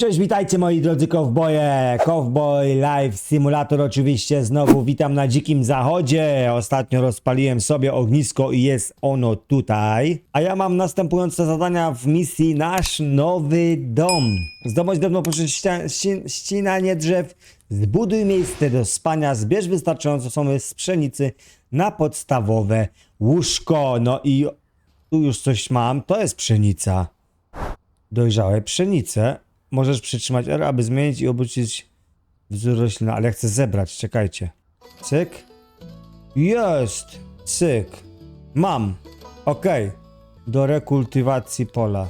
Cześć, witajcie moi drodzy kowboje, Cowboy Live Simulator oczywiście, znowu witam na dzikim zachodzie, ostatnio rozpaliłem sobie ognisko i jest ono tutaj, a ja mam następujące zadania w misji Nasz Nowy Dom. Zdobądź drewno poprzez ścina, ści- ścinanie drzew, zbuduj miejsce do spania, zbierz wystarczająco somy z pszenicy na podstawowe łóżko, no i tu już coś mam, to jest pszenica. Dojrzałe pszenice. Możesz przytrzymać R, aby zmienić i obrócić wzór rośliny, ale ja chcę zebrać, czekajcie. Cyk. Jest! Cyk. Mam. Ok. Do rekultywacji pola.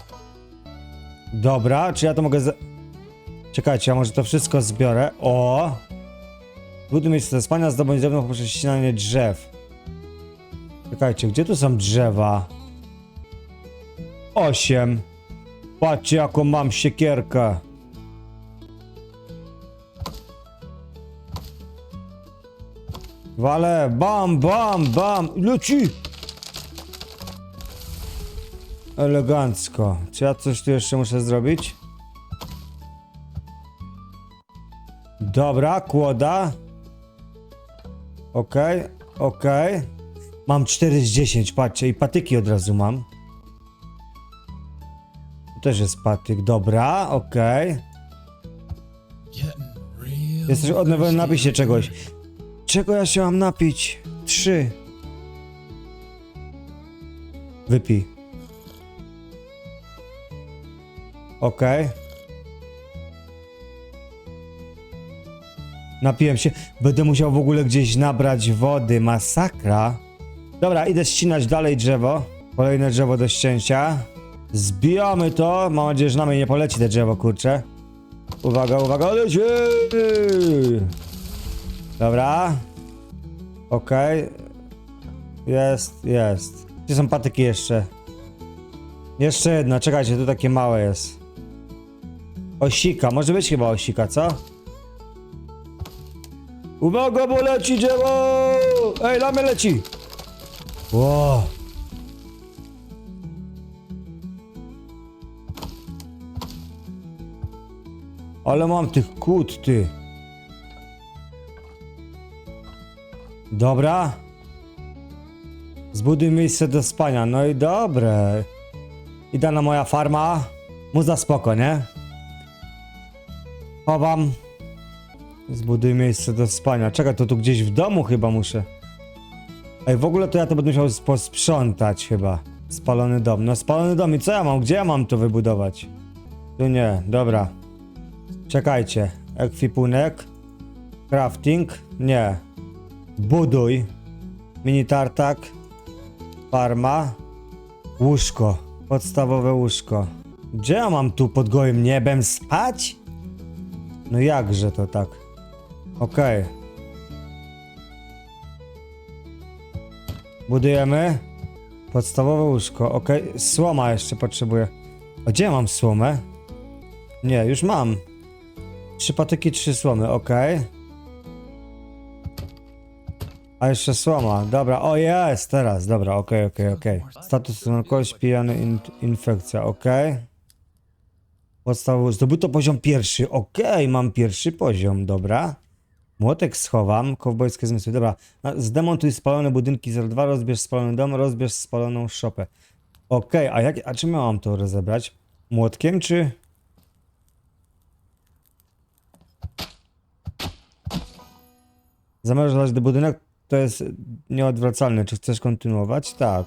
Dobra, czy ja to mogę... Ze... Czekajcie, a może to wszystko zbiorę? O! Buduj miejsce do spania, zdobądź drewno poprzez ścinanie drzew. Czekajcie, gdzie tu są drzewa? Osiem. Patrzcie jaką mam siekierkę. Wale, bam, bam, bam, leci! Elegancko. Czy ja coś tu jeszcze muszę zrobić? Dobra, kłoda. Okej, okej. Mam 4 z 10, patrzcie, i patyki od razu mam. Tu też jest patyk, dobra, okej. Jesteś odnowiony, napij się czegoś. Czego ja się mam napić? Trzy. Wypij. Okej. Napiłem się. Będę musiał w ogóle gdzieś nabrać wody. Masakra. Dobra, idę ścinać dalej drzewo. Kolejne drzewo do ścięcia. Zbijamy to. Mam nadzieję, że na mnie nie poleci te drzewo, kurczę. Uwaga, uwaga, leci! Dobra. Okej. Jest, jest. Gdzie są patyki jeszcze? Jeszcze jedna, czekajcie, tu takie małe jest. Osika, może być chyba osika, co? Uwaga, bo leci drzewo! Ej, lamy leci! Wow. Ale mam tych kłód, ty. Dobra. Zbuduj miejsce do spania. No i dobre. Idealna moja farma. Muza spoko, nie? Chowam. Zbuduj miejsce do spania. Czekaj, to tu gdzieś w domu chyba muszę. Ej, w ogóle to ja to będę musiał posprzątać chyba. Spalony dom. No spalony dom i co ja mam? Gdzie ja mam to wybudować? Tu nie, dobra. Czekajcie. Ekwipunek. Crafting. Nie. Buduj. Mini tartak. Farma. Łóżko. Podstawowe łóżko. Gdzie ja mam tu pod gołym niebem spać? No jakże to tak? Okej. Budujemy. Podstawowe łóżko. Okej. Słoma jeszcze potrzebuję. A gdzie mam słomę? Nie, już mam. Trzy patyki, trzy słomy, okej. A jeszcze słoma, dobra, o jest, teraz, dobra, okej, okej, okej. Status kość, pijany, in, infekcja, okej. Podstawowy, zdobyto poziom pierwszy, okej, mam pierwszy poziom, dobra. Młotek schowam, kowbojskie zmysły, dobra. Zdemontuj spalone budynki 02, rozbierz spalony dom, rozbierz spaloną szopę. Okej, a jak, a czym mam to rozebrać? Młotkiem, czy... Zamierzasz do budynek? To jest nieodwracalne. Czy chcesz kontynuować? Tak.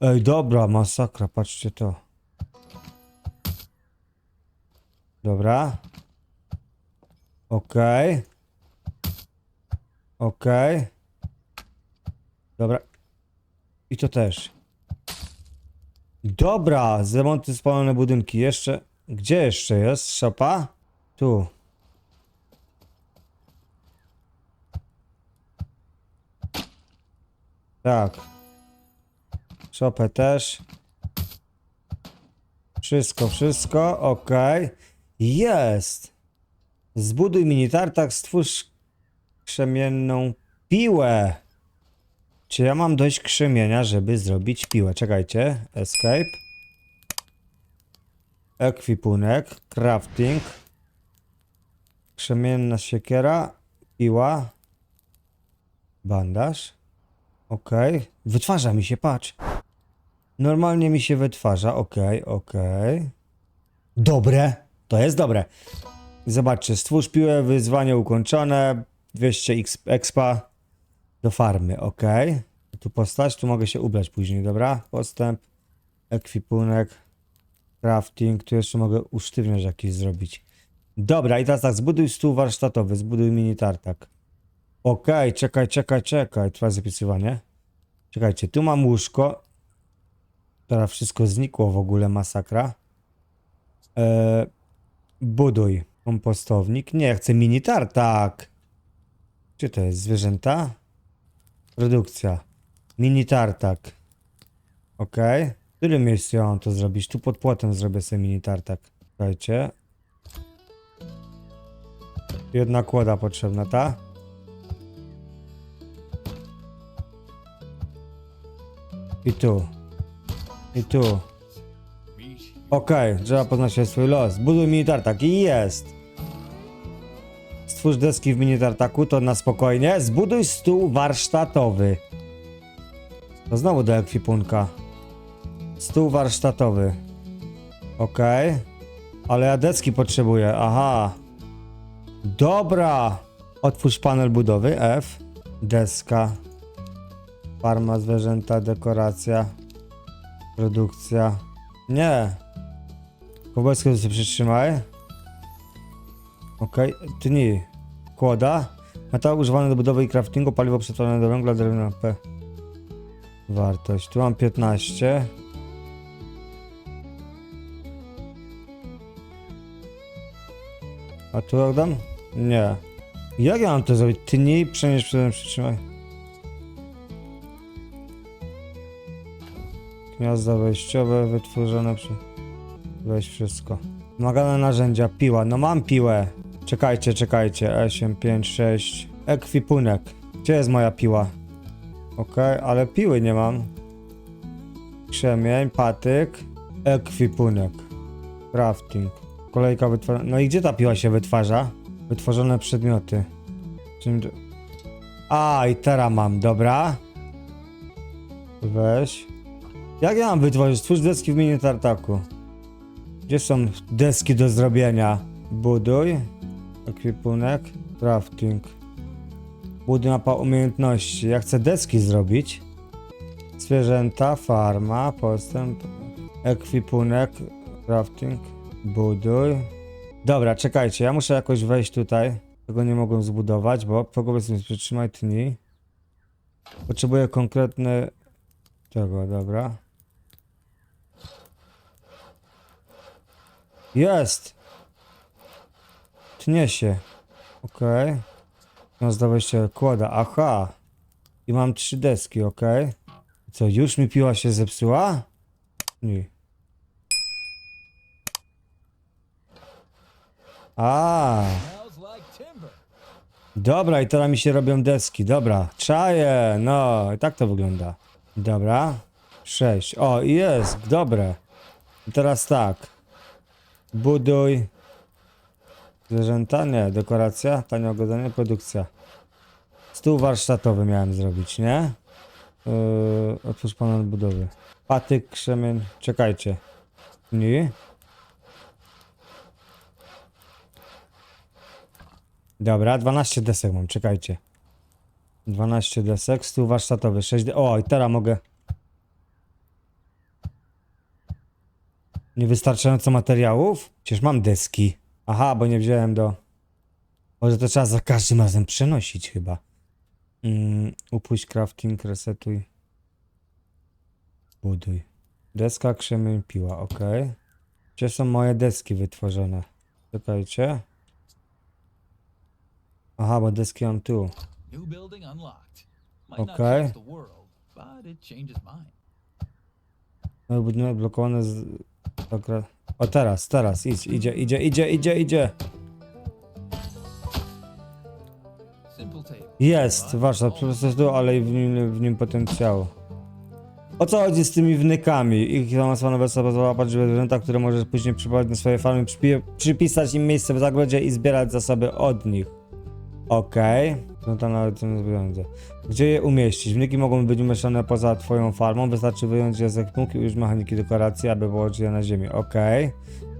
Ej, dobra, masakra, patrzcie to. Dobra. Okej. Okej. Dobra. I to też. Dobra, zremonty spalone budynki. Jeszcze. Gdzie jeszcze jest? Szopa? Tu. Tak. Szopę też. Wszystko, wszystko, ok. Jest! Zbuduj mini tartak, stwórz krzemienną piłę. Czy ja mam dość krzemienia, żeby zrobić piłę? Czekajcie. Escape. ekwipunek, crafting, krzemienna siekiera, piła, bandaż. Okej, wytwarza mi się, patrz. Normalnie mi się wytwarza, okej, okej. Dobre, to jest dobre. Zobaczcie, stwórz piłę, wyzwanie ukończone, 200 X expa do farmy, ok. Tu postać, tu mogę się ubrać później, dobra? Postęp, ekwipunek, crafting, tu jeszcze mogę usztywniać jakiś zrobić. Dobra, i teraz tak, zbuduj stół warsztatowy, zbuduj mini tartak. Okej, czekaj, czekaj, czekaj, trwa zapisywanie. Czekajcie, tu mam łóżko. Teraz wszystko znikło w ogóle, masakra. Eee, buduj kompostownik. Nie, chcę mini tartak. Gdzie to jest? Zwierzęta? Produkcja. Mini tartak. Ok. W którym miejscu ja mam to zrobić? Tu pod płotem zrobię sobie mini tartak. Słuchajcie. Jedna kłoda potrzebna, ta? I tu. I tu. Okej, trzeba poznać swój los. Buduj mini tartak i jest. Stwórz deski w mini tartaku, to na spokojnie. Zbuduj stół warsztatowy. To znowu do ekwipunka. Stół warsztatowy. Okej. Ale ja deski potrzebuję, aha. Dobra. Otwórz panel budowy, F. Deska. Farma zwierzęta, dekoracja. Produkcja. Nie. Kowalskiego sobie przytrzymaj. Okej, tnij. Kłoda. Metal używany do budowy i craftingu, paliwo przetworzone do węgla, drewno P. Wartość. Tu mam 15. A tu jak dam? Nie. Jak ja mam to zrobić? Tnij, przenieść, przytrzymaj. Gniazda wejściowe wytworzone przy... Weź wszystko. Wymagane narzędzia, piła. No mam piłę. Czekajcie, czekajcie. 8, 5, 6. Ekwipunek. Gdzie jest moja piła? Okej, ale piły nie mam. Krzemień, patyk. Ekwipunek. Crafting. Kolejka wytwarzana. No i gdzie ta piła się wytwarza? Wytworzone przedmioty. Czym... A, i teraz mam, dobra. Weź. Jak ja mam wytworzyć? Stwórz deski w mini tartaku. Gdzie są deski do zrobienia? Buduj. Ekwipunek. Crafting. Buduj mapa umiejętności. Ja chcę deski zrobić. Zwierzęta, farma, postęp. Ekwipunek. Crafting. Buduj. Dobra, czekajcie, ja muszę jakoś wejść tutaj. Tego nie mogłem zbudować, bo powiedzmy przytrzymaj tni. Potrzebuję konkretny tego, dobra. Jest! Tnie się. Okej. Okay. No zdawać się kłada. Aha! I mam trzy deski, okej. Co, już mi piła się zepsuła? Nie. A, dobra, i teraz mi się robią deski. Dobra, czaję, no, i tak to wygląda. Dobra, sześć. O, jest, dobre. I teraz tak. Buduj. Zwierzęta? Nie, dekoracja, tanie ogodzenie, produkcja. Stół warsztatowy miałem zrobić, nie? Yy, otwórz panel budowy. Patyk, krzemień, czekajcie. Nie? Dobra, 12 desek mam, czekajcie. 12 desek, stół warsztatowy, 6 de- O, i teraz mogę... Niewystarczająco materiałów? Przecież mam deski. Aha, bo nie wziąłem do... Może to trzeba za każdym razem przenosić chyba. Mm, upuść crafting, resetuj. Buduj. Deska, krzemień, piła, ok. Gdzie są moje deski wytworzone? Czekajcie. Aha, bo deski mam tu. Mine. No budynek blokowany z... O teraz, teraz, idź, idzie, idzie, idzie, idzie, idzie. Jest, warsztat, prostu tu, ale i w nim, w nim potencjał. O co chodzi z tymi wnykami? Ich zaawansowana wersja pozwala łapać zwierzęta, które możesz później przyprowadzić na swoje farmy, przypi- przypisać im miejsce w zagrodzie i zbierać zasoby od nich. Okej. No to nawet nie zwierzęta. Gdzie je umieścić? Wnyki mogą być umieszczone poza twoją farmą, wystarczy wyjąć je z ekwipunku i użyć mechaniki dekoracji, aby położyć je na ziemi. Okej.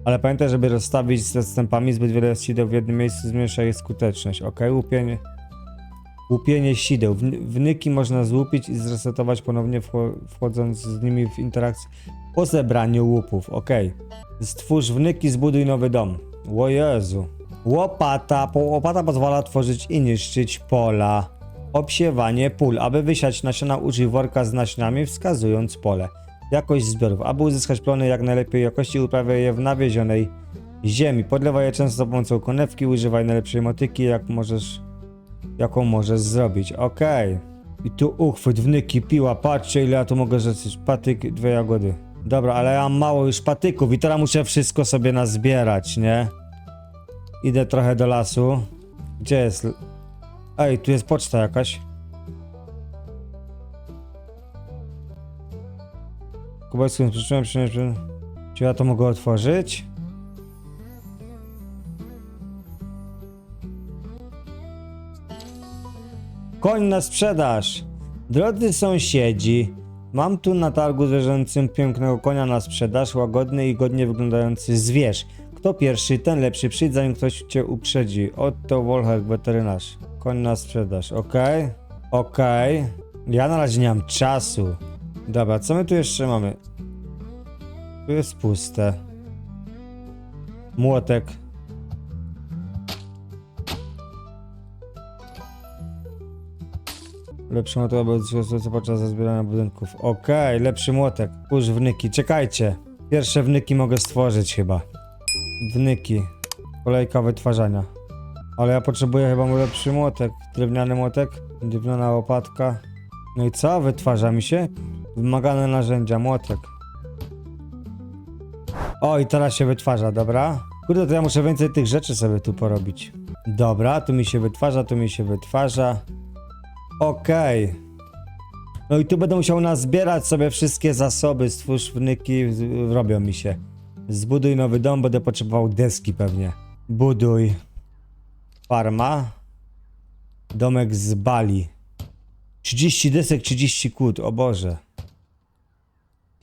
Ale pamiętaj, żeby rozstawić z odstępami zbyt wiele sideł w jednym miejscu zmniejsza jej skuteczność. Okej, łupienie. Łupienie sideł. Wny- Wnyki można złupić i zresetować ponownie wcho- wchodząc z nimi w interakcję po zebraniu łupów. Okej. Stwórz wnyki, zbuduj nowy dom. O Jezu. Łopata. Łopata pozwala tworzyć i niszczyć pola. Obsiewanie pól. Aby wysiać nasiona, użyj worka z nasionami, wskazując pole. Jakość zbiorów. Aby uzyskać plony jak najlepiej jakości, uprawiaj je w nawiezionej ziemi. Podlewaj je często za pomocą konewki, używaj najlepszej motyki, jak możesz jaką możesz zrobić. Okej. I tu uchwyt, wnyki, piła, patrzcie ile ja tu mogę rzucić. Patyk, dwie jagody. Dobra, ale ja mam mało już patyków i teraz muszę wszystko sobie nazbierać, nie? Idę trochę do lasu. Gdzie jest... Ej, tu jest poczta jakaś. Kubecką przyczyną przynieść... Czy ja to mogę otworzyć? Koń na sprzedaż. Drodzy sąsiedzi, mam tu na targu zwierzęcym pięknego konia na sprzedaż, łagodny i godnie wyglądający zwierz. Kto pierwszy, ten lepszy. Przyjdź zanim ktoś cię uprzedzi. Otto Wolhek, weterynarz. Koń na sprzedaż, okej? Okej. Ja na razie nie mam czasu. Dobra, co my tu jeszcze mamy? Tu jest puste. Młotek. Lepszy młotek, odzyskać podczas zbierania budynków. Okej, lepszy młotek. Kurz wnyki, czekajcie. Pierwsze wnyki mogę stworzyć chyba. Wnyki. Kolejka wytwarzania. Ale ja potrzebuję chyba lepszy młotek. Drewniany młotek. Drewniana łopatka. No i co? Wytwarza mi się? Wymagane narzędzia, młotek. O, i teraz się wytwarza, dobra. Kurde, to ja muszę więcej tych rzeczy sobie tu porobić. Dobra, tu mi się wytwarza, tu mi się wytwarza. Okej. No i tu będę musiał nazbierać sobie wszystkie zasoby, stwórz wnyki, robią mi się. Zbuduj nowy dom, będę potrzebował deski pewnie. Buduj. Farma. Domek z Bali. 30 desek, 30 kłód, o Boże.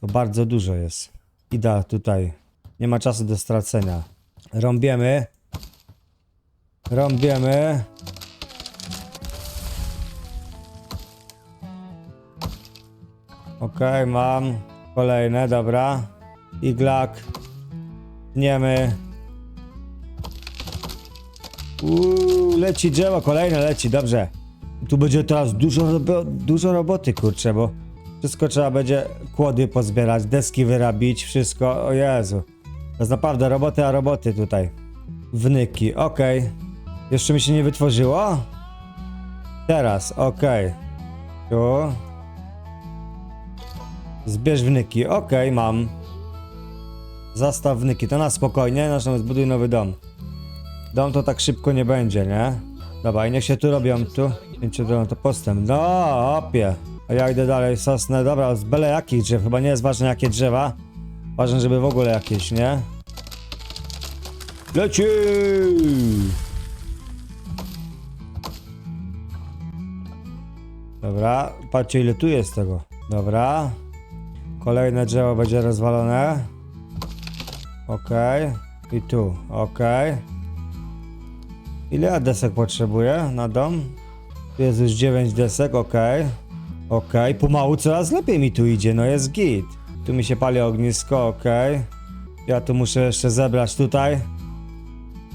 To bardzo dużo jest. Ida tutaj. Nie ma czasu do stracenia. Rąbiemy. Rąbiemy. Okej, mam. Kolejne, dobra. Iglak. Tniemy. Uuu, leci drzewo, kolejne leci, dobrze. Tu będzie teraz dużo, robo dużo roboty, kurczę, bo wszystko trzeba będzie kłody pozbierać, deski wyrabić, wszystko. O Jezu. To jest naprawdę roboty, a roboty tutaj. Wnyki, okej. Jeszcze mi się nie wytworzyło? Teraz, okej. Tu. Zbierz wnyki, okej, mam. Zastaw wnyki, to na spokojnie, naszą zbuduj nowy dom. Dom to tak szybko nie będzie, nie? Dobra, i niech się tu robią, tu. Pięciu drogą to postęp. No, opie. A ja idę dalej, sosnę, dobra, z byle jakich drzew, chyba nie jest ważne jakie drzewa. Ważne, żeby w ogóle jakieś, nie? Leci! Dobra, patrzcie ile tu jest tego. Dobra. Kolejne drzewo będzie rozwalone. Okej. I tu, okej. Ile ja desek potrzebuję na dom? Tu jest już 9 desek, okej. Okej, pomału coraz lepiej mi tu idzie, no jest git. Tu mi się pali ognisko, okej. Ja tu muszę jeszcze zebrać tutaj.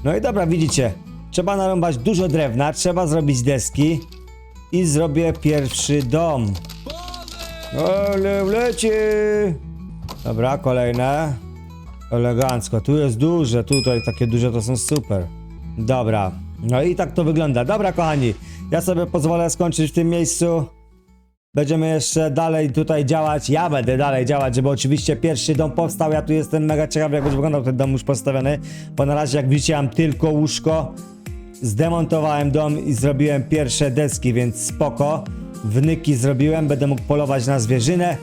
No i dobra, widzicie. Trzeba narąbać dużo drewna, trzeba zrobić deski. I zrobię pierwszy dom. Ale leci! Dobra, kolejne. Elegancko. Tu jest duże, tutaj takie duże to są super. Dobra. No i tak to wygląda. Dobra, kochani. Ja sobie pozwolę skończyć w tym miejscu. Będziemy jeszcze dalej tutaj działać. Ja będę dalej działać, żeby oczywiście pierwszy dom powstał. Ja tu jestem mega ciekawy, jak będzie wyglądał ten dom już postawiony. Bo na razie, jak widzicie, mam tylko łóżko. Zdemontowałem dom i zrobiłem pierwsze deski, więc spoko. Wnyki zrobiłem, będę mógł polować na zwierzynę.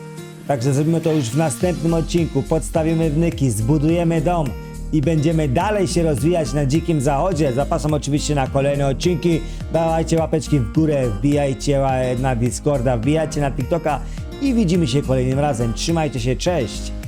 Także zrobimy to już w następnym odcinku. Podstawimy wnyki, zbudujemy dom i będziemy dalej się rozwijać na dzikim zachodzie. Zapraszam oczywiście na kolejne odcinki. Dawajcie łapeczki w górę, wbijajcie na Discorda, wbijajcie na TikToka i widzimy się kolejnym razem. Trzymajcie się, cześć!